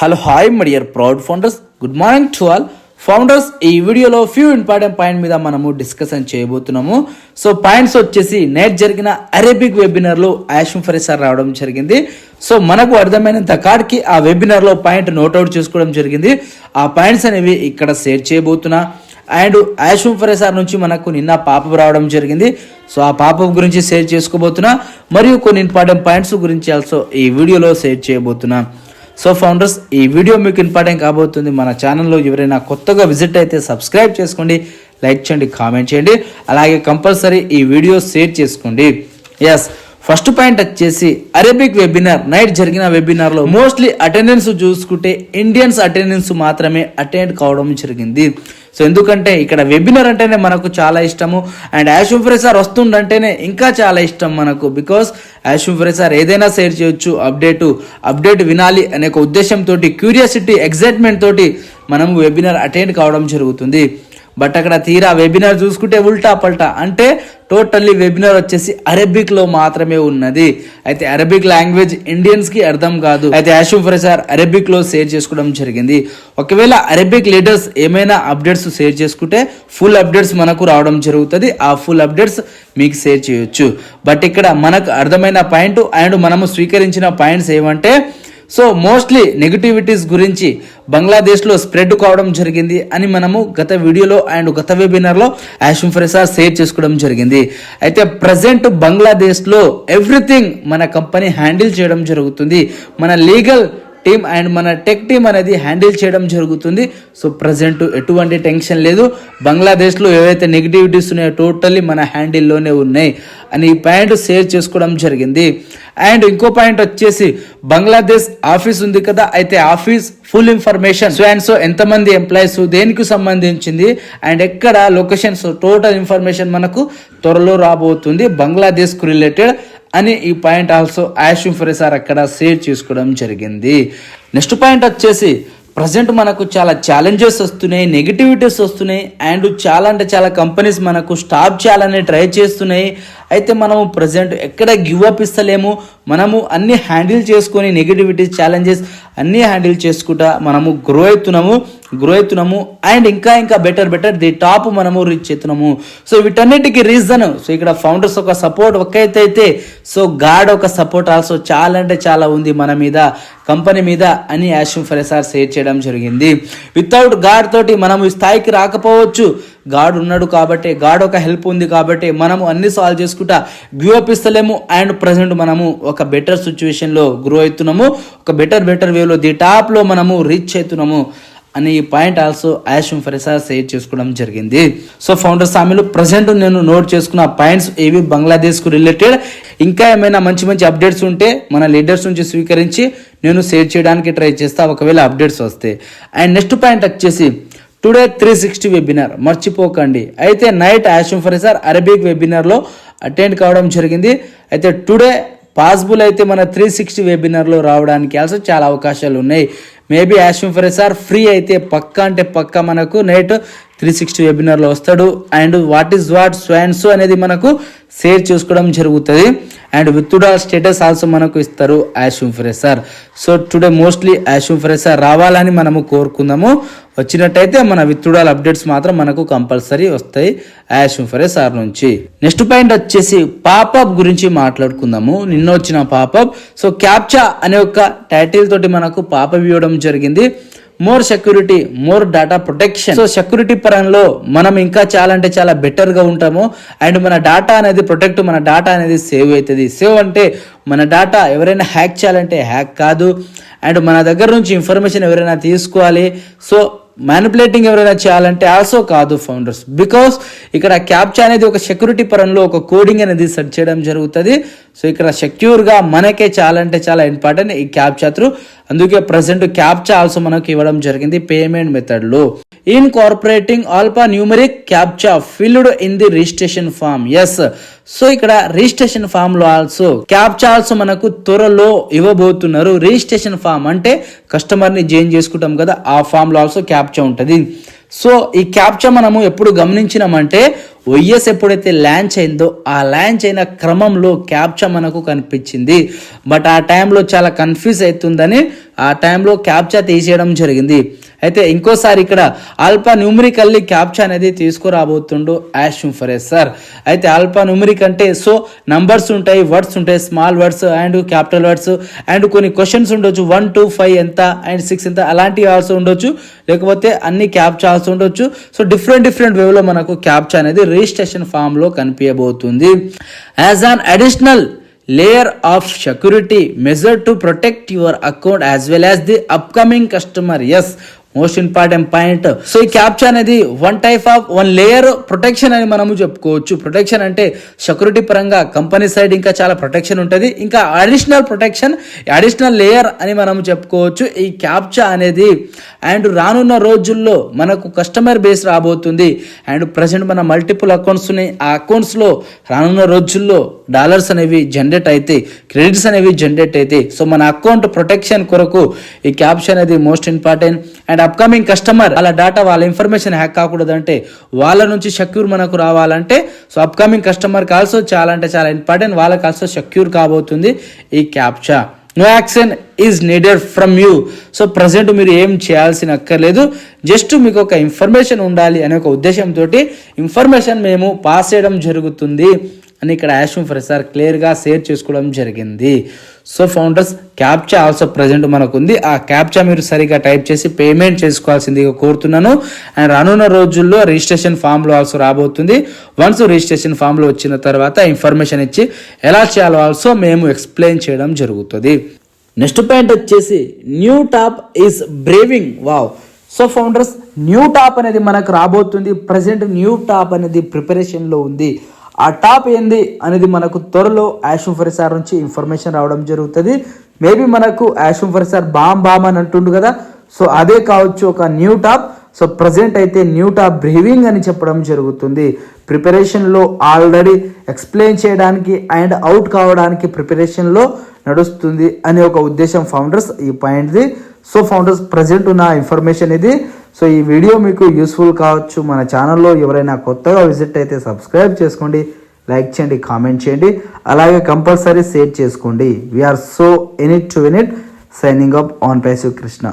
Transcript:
Hello hi my dear proud founders good morning to all founders ఈ వీడియోలో few important point మీద మనము discussion చేయబోతున్నాము. సో పాయింట్స్ వచ్చేసి నేట్ జరిగిన అరేబిక్ వెబినార్లో యాషం ఫరీసార్ రావడం జరిగింది. సో మనకు అర్థమైనంత కాడికి ఆ వెబినార్లో పాయింట్ నోట్అవుట్ చేసుకోవడం జరిగింది. ఆ పాయింట్స్ అనేవి ఇక్కడ షేర్ చేయబోతున్నా. అండ్ యాషం ఫరేసార్ నుంచి మనకు నిన్న పాపం రావడం జరిగింది. సో ఆ పాపం గురించి షేర్ చేసుకోబోతున్నా. మరియు కొన్ని ఇంపార్టెంట్ పాయింట్స్ గురించి ఆల్సో ఈ వీడియోలో షేర్ చేయబోతున్నా. సో ఫౌండర్స్ ఈ వీడియో మీకు ఇంపార్టెంట్ కాబోతుంది. మన ఛానల్లో ఎవరైనా కొత్తగా విజిట్ అయితే సబ్స్క్రైబ్ చేసుకోండి లైక్ చేయండి కామెంట్ చేయండి. అలాగే కంపల్సరీ ఈ వీడియో షేర్ చేసుకోండి. ఎస్ ఫస్ట్ పాయింట్ వచ్చేసి అరేబిక్ వెబినార్ నైట్ జరిగిన వెబినార్లో మోస్ట్లీ అటెండెన్స్ చూసుకుంటే ఇండియన్స్ అటెండెన్స్ మాత్రమే అటెండ్ కావడం జరిగింది. సో ఎందుకంటే ఇక్కడ వెబినార్ అంటేనే మనకు చాలా ఇష్టము అండ్ యాషుమ్ సార్ వస్తుండంటేనే ఇంకా చాలా ఇష్టం మనకు బికాస్ యాషుమ్ సార్ ఏదైనా షేర్ చేయొచ్చు అప్డేట్ అప్డేట్ వినాలి అనే ఒక ఉద్దేశంతో క్యూరియాసిటీ ఎగ్జైట్మెంట్ తోటి మనం వెబినార్ అటెండ్ కావడం జరుగుతుంది. బట్ అక్కడ తీరా వెబినార్ చూసుకుంటే ఉల్టా పల్టా. అంటే టోటల్లీ వెబినార్ వచ్చేసి అరబిక్లో మాత్రమే ఉన్నది. అయితే అరబిక్ లాంగ్వేజ్ ఇండియన్స్కి అర్థం కాదు. అయితే యాషుఫ్ ప్రసార్ అరబిక్లో షేర్ చేసుకోవడం జరిగింది. ఒకవేళ అరబిక్ లీడర్స్ ఏమైనా అప్డేట్స్ షేర్ చేసుకుంటే ఫుల్ అప్డేట్స్ మనకు రావడం జరుగుతుంది. ఆ ఫుల్ అప్డేట్స్ మీకు షేర్ చేయొచ్చు. బట్ ఇక్కడ మనకు అర్థమైన పాయింట్ అండ్ మనము స్వీకరించిన పాయింట్స్ ఏమంటే సో మోస్ట్లీ నెగటివిటీస్ గురించి బంగ్లాదేశ్లో స్ప్రెడ్ కావడం జరిగింది అని మనము గత వీడియోలో అండ్ గత వెబినార్లో యాషుమ్ ఫరెసార్ షేర్ చేసుకోవడం జరిగింది. అయితే ప్రజెంట్ బంగ్లాదేశ్లో ఎవ్రీథింగ్ మన కంపెనీ హ్యాండిల్ చేయడం జరుగుతుంది. మన లీగల్ టీమ్ అండ్ మన టెక్ టీమ్ అనేది హ్యాండిల్ చేయడం జరుగుతుంది. సో ప్రజెంట్ ఎటువంటి టెన్షన్ లేదు. బంగ్లాదేశ్లో ఏవైతే నెగిటివిటీస్ ఉన్నాయో టోటల్లీ మన హ్యాండిల్లోనే ఉన్నాయి. అని ఈ పాయింట్ షేర్ చేసుకోవడం జరిగింది. అండ్ ఇంకో పాయింట్ వచ్చేసి బంగ్లాదేశ్ ఆఫీస్ ఉంది కదా అయితే office full information so and so ఎంతమంది ఎంప్లాయీస్ దేనికి సంబంధించింది? అండ్ ఎక్కడ లొకేషన్స్ టోటల్ ఇన్ఫర్మేషన్ మనకు త్వరలో రాబోతుంది. బంగ్లాదేశ్కు రిలేటెడ్ అని ఈ పాయింట్ ఆల్సో యాషుమ్ ఫెరెసార్ అక్కడ షేర్ చేసుకోవడం జరిగింది. నెక్స్ట్ పాయింట్ వచ్చేసి ప్రజెంట్ మనకు చాలా ఛాలెంజెస్ వస్తున్నాయి నెగిటివిటీస్ వస్తున్నాయి అండ్ చాలా అంటే చాలా కంపెనీస్ మనకు స్టాప్ చేయాలని ట్రై చేస్తున్నాయి. అయితే మనము ప్రజెంట్ ఎక్కడ గివ్ అప్ ఇస్తలేము. మనము అన్ని హ్యాండిల్ చేసుకొని నెగిటివిటీ ఛాలెంజెస్ అన్నీ హ్యాండిల్ చేసుకుంటా మనము గ్రో అవుతున్నాము. గ్రో అవుతున్నాము. అండ్ ఇంకా ఇంకా బెటర్ బెటర్ ది టాప్ మనము రీచ్ అవుతున్నాము సో వీటన్నిటికీ రీజన్ సో ఇక్కడ ఫౌండర్స్ ఒక సపోర్ట్ ఒక్కైతే అయితే సో గాడ్ ఒక సపోర్ట్ ఆల్సో చాలా అంటే చాలా ఉంది మన మీద కంపెనీ మీద అని యాషిమ్ ఫెరసార్ షేర్ చేయడం జరిగింది. వితౌట్ గాడ్ తోటి మనము ఈ స్థాయికి రాకపోవచ్చు. గాడ్ ఉన్నాడు కాబట్టి గాడ్ ఒక హెల్ప్ ఉంది కాబట్టి మనము అన్ని సాల్వ్ చేసుకుంటా గ్రో అప్ ఇస్తలేము అండ్ ప్రజెంట్ మనము ఒక బెటర్ సిచ్యువేషన్లో గ్రో అవుతున్నాము ఒక బెటర్ బెటర్ వేలో ది టాప్లో మనము రీచ్ అవుతున్నాము అని ఈ పాయింట్ ఆల్సో యాషం ఫరిసా షేర్ చేసుకోవడం జరిగింది. సో ఫౌండర్ సామిలో ప్రజెంట్ నేను నోట్ చేసుకున్న పాయింట్స్ ఏవి బంగ్లాదేశ్కు రిలేటెడ్ ఇంకా ఏమైనా మంచి మంచి అప్డేట్స్ ఉంటే మన లీడర్స్ నుంచి స్వీకరించి నేను షేర్ చేయడానికి ట్రై చేస్తా. ఒకవేళ అప్డేట్స్ వస్తే. అండ్ నెక్స్ట్ పాయింట్ వచ్చేసి టుడే త్రీ సిక్స్టీ వెబినార్ మర్చిపోకండి. అయితే నైట్ యాషం ఫరిసార్ అరబిక్ వెబినార్లో అటెండ్ కావడం జరిగింది. అయితే టుడే పాసిబుల్ అయితే మన త్రీ సిక్స్టీ వెబినార్లో రావడానికి ఆల్సో చాలా అవకాశాలు ఉన్నాయి. మేబీ యాషం ఫరీసార్ ఫ్రీ అయితే పక్క అంటే పక్క మనకు నైట్ త్రీ సిక్స్టీ వెబినార్లో వస్తాడు. అండ్ వాట్ ఈస్ వాట్ స్వాన్స్ అనేది మనకు షేర్ చేసుకోవడం జరుగుతుంది. అండ్ విత్డ్రా స్టేటస్ ఆల్సో మనకు ఇస్తారు యాషూమ్ ఫ్రెసర్ సో టుడే మోస్ట్లీ యాషూమ్ ఫ్రెసర్ రావాలని మనము కోరుకుందాము. వచ్చినట్టయితే మన విత్డ్రాల్ అప్డేట్స్ మాత్రం మనకు కంపల్సరీ వస్తాయి యాషూమ్ ఫ్రెసర్ నుంచి. నెక్స్ట్ పాయింట్ వచ్చేసి పాపప్ గురించి మాట్లాడుకుందాము. నిన్న వచ్చిన పాపప్. సో క్యాప్చా అనే ఒక టైటిల్ తోటి మనకు పాపప్ ఇవ్వడం జరిగింది. More security more data protection so security పరంలో మనం ఇంకా చాలా అంటే చాలా బెటర్గా ఉంటాము. అండ్ మన డేటా అనేది ప్రొటెక్ట్ మన డేటా అనేది సేవ్ అవుతుంది. సేవ్ అంటే మన డేటా ఎవరైనా హ్యాక్ చేయాలంటే హ్యాక్ కాదు. అండ్ మన దగ్గర నుంచి ఇన్ఫర్మేషన్ ఎవరైనా తీసుకోవాలి. సో మ్యానిపులేటింగ్ ఎవరైనా చేయాలంటే ఆల్సో కాదు ఫౌండర్స్ బికాస్ ఇక్కడ క్యాప్చా అనేది ఒక సెక్యూరిటీ పరంలో ఒక కోడింగ్ అనేది సెట్ చేయడం జరుగుతుంది. సో ఇక్కడ సెక్యూర్గా మనకే చాలా అంటే చాలా ఇంపార్టెంట్ ఈ క్యాప్చా త్రూ అందుకే ప్రజెంట్ క్యాప్చా ఆల్సో మనకు ఇవ్వడం జరిగింది పేమెంట్ మెథడ్లో incorporating alpha numeric captcha field in the registration form yes so ఇక్కడ రిజిస్ట్రేషన్ ఫామ్లో ఆల్సో క్యాప్చా ఆల్సో మనకు త్వరలో ఇవ్వబోతున్నారు. రిజిస్ట్రేషన్ ఫామ్ అంటే కస్టమర్ని జాయిన్ చేసుకుంటాం కదా ఆ ఫామ్లో ఆల్సో క్యాప్చా ఉంటుంది. సో ఈ క్యాప్చర్ మనము ఎప్పుడు గమనించినామంటే వైఎస్ ఎప్పుడైతే ల్యాంచ్ అయిందో ఆ ల్యాంచ్ అయిన క్రమంలో క్యాప్చర్ మనకు కనిపించింది. బట్ ఆ టైంలో చాలా కన్ఫ్యూజ్ అవుతుందని ఆ టైంలో క్యాప్చర్ తీసేయడం జరిగింది. అయితే ఇంకోసారి ఇక్కడ ఆల్ఫా న్యూమరికల్లీ క్యాప్చర్ అనేది తీసుకురాబోతుండు యాష్ ఫరెస్ సార్. అయితే ఆల్ఫా న్యూమరిక్ అంటే సో నంబర్స్ ఉంటాయి వర్డ్స్ ఉంటాయి small words and capital words and కొన్ని క్వశ్చన్స్ ఉండొచ్చు వన్ టూ ఫైవ్ ఎంత అండ్ సిక్స్ ఎంత అలాంటివి ఆల్సో ఉండొచ్చు లేకపోతే అన్ని క్యాప్చా ఆల్సో ఉండొచ్చు. సో డిఫరెంట్ డిఫరెంట్ వేవ్లో మనకు క్యాప్చా అనేది రిజిస్ట్రేషన్ ఫామ్లో కనిపించబోతుంది. As an additional layer of security measure to protect your account as well as the upcoming customer yes most important point so ఈ క్యాప్చా అనేది one type of one layer protection అని మనము చెప్పుకోవచ్చు. Protection అంటే security పరంగా company side ఇంకా చాలా protection ఉంటుంది. ఇంకా అడిషనల్ ప్రొటెక్షన్ అడిషనల్ లేయర్ అని మనము చెప్పుకోవచ్చు. ఈ క్యాప్చా అనేది అండ్ రానున్న రోజుల్లో మనకు కస్టమర్ బేస్ రాబోతుంది. అండ్ ప్రజెంట్ మన మల్టిపుల్ అకౌంట్స్ ఉన్నాయి ఆ అకౌంట్స్లో రానున్న రోజుల్లో డాలర్స్ అనేవి జనరేట్ అయితే క్రెడిట్స్ అనేవి జనరేట్ అయితే. సో మన అకౌంట్ ప్రొటెక్షన్ కొరకు ఈ క్యాప్చా అనేది most important and upcoming customer వాళ్ళ డేటా వాళ్ళ ఇన్ఫర్మేషన్ హ్యాక్ కాకూడదంటే వాళ్ళ నుంచి సెక్యూర్ మనకు రావాలంటే సో అప్కమింగ్ కస్టమర్కి ఆల్సో చాలా అంటే చాలా ఇంపార్టెంట్ వాళ్ళకి ఆల్సో సెక్యూర్ కాబోతుంది ఈ captcha no action is needed from you so present మీరు ఏం చేయాల్సిన అక్కర్లేదు జస్ట్ మీకు ఒక ఇన్ఫర్మేషన్ ఉండాలి అనే ఒక ఉద్దేశంతో ఇన్ఫర్మేషన్ మేము పాస్ చేయడం జరుగుతుంది. అని ఇక్కడ యాషమ్ సార్ క్లియర్గా షేర్ చేసుకోవడం జరిగింది. So founders captcha also present మనకుంది. ఆ క్యాప్చా మీరు సరిగా టైప్ చేసి పేమెంట్ చేసుకోవాల్సిందిగా కోరుతున్నాను. అండ్ రానున్న రోజుల్లో రిజిస్ట్రేషన్ ఫామ్లో ఆల్సో రాబోతుంది. వన్స్ రిజిస్ట్రేషన్ ఫామ్లో వచ్చిన తర్వాత ఇన్ఫర్మేషన్ ఇచ్చి ఎలా చేయాలో ఆల్సో మేము ఎక్స్ప్లెయిన్ చేయడం జరుగుతుంది. నెక్స్ట్ పాయింట్ వచ్చేసి new top is brewing wow so founders new top అనేది మనకు రాబోతుంది. ప్రజెంట్ న్యూ టాప్ అనేది ప్రిపరేషన్లో ఉంది. ఆ టాప్ ఏంది అనేది మనకు త్వరలో యాషం ఫరిసార్ నుంచి ఇన్ఫర్మేషన్ రావడం జరుగుతుంది. మేబీ మనకు యాషం ఫరిసార్ బామ్ బామ్ అని అంటుండు కదా. సో అదే కావచ్చు ఒక న్యూ టాప్. సో ప్రజెంట్ అయితే న్యూ టాప్ బ్రీవింగ్ అని చెప్పడం జరుగుతుంది. ప్రిపరేషన్లో ఆల్రెడీ ఎక్స్ప్లెయిన్ చేయడానికి అండ్ అవుట్ కావడానికి ప్రిపరేషన్లో నడుస్తుంది అనే ఒక ఉద్దేశం ఫౌండర్స్ ఈ పాయింట్ది. సో ఫౌండర్స్ ప్రజెంట్ ఉన్న ఇన్ఫర్మేషన్ ఇది. సో ఈ వీడియో మీకు యూస్ఫుల్ కావచ్చు. మన ఛానల్లో ఎవరైనా కొత్తగా విజిట్ అయితే సబ్స్క్రైబ్ చేసుకోండి లైక్ చేయండి కామెంట్ చేయండి. అలాగే కంపల్సరీ షేర్ చేసుకోండి. వీఆర్ సో ఎనిట్ టు ఎనిట్ సైనింగ్ అప్ ఆన్ పైసు కృష్ణ